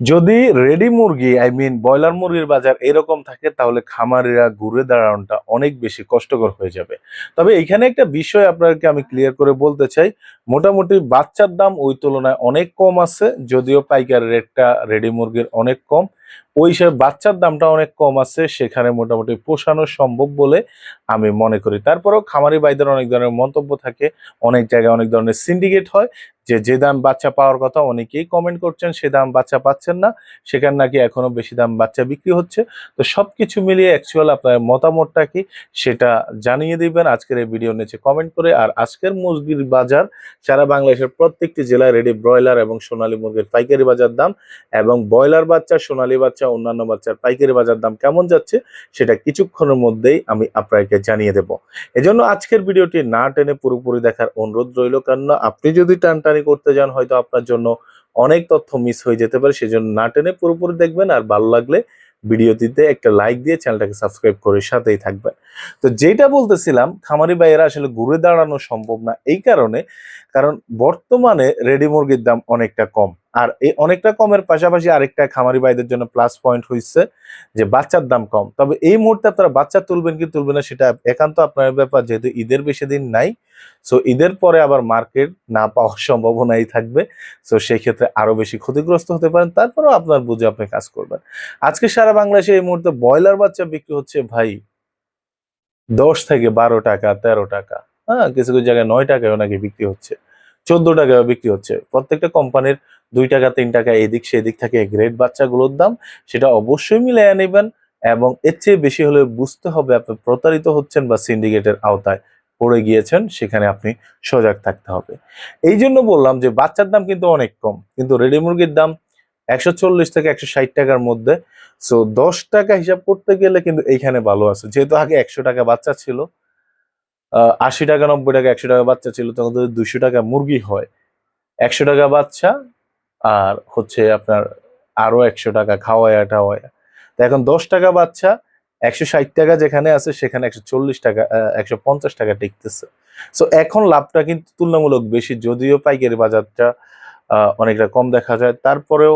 যদি রেডি মুরগি I mean broiler মুরগির বাজার এরকম থাকে, তাহলে খামারিরা ঘুরে দাঁড়ানোটা অনেক বেশি কষ্টকর হয়ে যাবে। তবে এখানে একটা বিষয় আপনাকে আমি ক্লিয়ার করে বলতে চাই, মোটামুটি বাচ্চার দাম ওই তুলনায় অনেক কম আছে, যদিও পাইকার রেটটা রেডি মুরগির অনেক কম। ওই হিসেবে বাচ্চার দামটা অনেক কম আছে, সেখানে মোটামুটি পোষানো সম্ভব বলে আমি মনে করি। তারপরেও খামারি ভাইদের অনেক ধরনের মন্তব্য থাকে, অনেক জায়গায় অনেক ধরনের সিন্ডিকেট হয়। যে যে দাম বাচ্চা পাওয়ার কথা অনেকেই কমেন্ট করছেন, সে দাম বাচ্চা পাচ্ছেন না। সেখানে নাকি এখনও বেশি দাম বাচ্চা বিক্রি হচ্ছে। তো সবকিছু মিলিয়ে অ্যাকচুয়াল আপনার মতামতটা কি সেটা জানিয়ে দিবেন। আজকের এই ভিডিও নিচে কমেন্ট করে। আর আজকের মুরগির বাজার, সারা বাংলাদেশের প্রত্যেকটি জেলায় রেডি ব্রয়লার এবং সোনালী মুরগির পাইকারি বাজার দাম এবং ব্রয়লার বাচ্চা, সোনালী বাচ্চা, অন্যান্য বাচ্চার পাইকারি বাজার দাম কেমন যাচ্ছে সেটা কিছুক্ষণের মধ্যেই আমি আপনাকে জানিয়ে দেব। এজন্য আজকের ভিডিওটি না টেনে পুরোপুরি দেখার অনুরোধ রইল। কেননা আপনি যদি টানটানি করতে যান, হয়তো আপনার জন্য অনেক তথ্য মিস হয়ে যেতে পারে, সেজন্য না টেনে পুরোপুরি দেখবেন আর ভালো লাগলে ভিডিওটিতে একটা লাইক দিয়ে চ্যানেলটাকে সাবস্ক্রাইব করে সাথেই থাকবেন। তো যেটা বলতেছিলাম, খামারি ভাইয়েরা আসলে ঘুরে দাঁড়ানো সম্ভব না, এই কারণে, কারণ বর্তমানে রেডি মুরগির দাম অনেকটা কম। আর এই অনেকটা কমের পাশাপাশি আরেকটা খামারি ভাইদের জন্য প্লাস পয়েন্ট হয়েছে যে বাচ্চার দাম কম। তবে এই মুহূর্তে আপনারা বাচ্চা তুলবেন কি তুলবেন না সেটা একান্ত আপনার ব্যাপার, যেহেতু ঈদের বেশি দিন নাই। সো ঈদের পরে আবার মার্কেট না পাওয়ার সম্ভাবনাই থাকবে। সো সেই ক্ষেত্রে আরও বেশি ক্ষতিগ্রস্ত হতে পারেন, তারপরেও আপনার বুঝে আপনি কাজ করবেন। আজকে সারা বাংলাদেশে এই মুহূর্তে ব্রয়লার বাচ্চা বিক্রি হচ্ছে ভাই দশ থেকে বারো টাকা, তেরো টাকা। হ্যাঁ কিছু কিছু জায়গায় নয় টাকায় নাকি বিক্রি হচ্ছে। চোদ্দ টাকা বিক্রি হচ্ছে। প্রত্যেকটা কোম্পানির দুই টাকা, তিন টাকা, এদিক সেদিক থাকে গ্রেড বাচ্চাগুলোর দাম। সেটা অবশ্যই মিলিয়ে নেবেন এবং এর চেয়ে বেশি হলে বুঝতে হবে আপনি প্রতারিত হচ্ছেন বা সিন্ডিকেটের আওতায় পড়ে গিয়েছেন, সেখানে আপনি সজাগ থাকতে হবে। এই জন্য বললাম যে বাচ্চার দাম কিন্তু অনেক কম, কিন্তু রেডি মুরগির দাম একশো চল্লিশ থেকে একশো ষাট টাকার মধ্যে। সো দশ টাকা হিসাব করতে গেলে কিন্তু এইখানে ভালো আছে। যেহেতু আগে একশো টাকা বাচ্চা ছিল আশি টাকা, নব্বই টাকা, একশো টাকা বাচ্চা ছিল, তখন যদি দুইশো টাকা মুরগি হয়। একশো টাকা বাচ্চা আর হচ্ছে আপনার আরও একশো টাকা খাওয়ায়া টাওয়ায়া। তো এখন দশ টাকা বাচ্চা, একশো ষাট টাকা যেখানে আছে, সেখানে একশো চল্লিশ টাকা একশো পঞ্চাশ টাকা টিকতেছে। সো এখন লাভটা কিন্তু তুলনামূলক বেশি, যদিও পাইকারি বাজারটা অনেকটা কম দেখা যায়। তারপরেও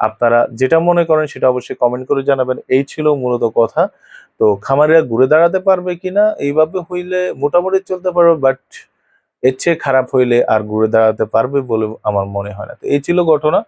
আপনারা যেটা মনে করেন, সেটা অবশ্যই কমেন্ট করে জানাবেন। এই ছিল মূলত কথা। তো খামারিরা ঘুরে দাঁড়াতে পারবে কিনা, এইভাবে হইলে মোটামুটি চলতে পারবে বাট এর খারাপ হইলে আর ঘুরে দাঁড়াতে পারবে বলে আমার মনে হয় না। তো এই ছিল ঘটনা।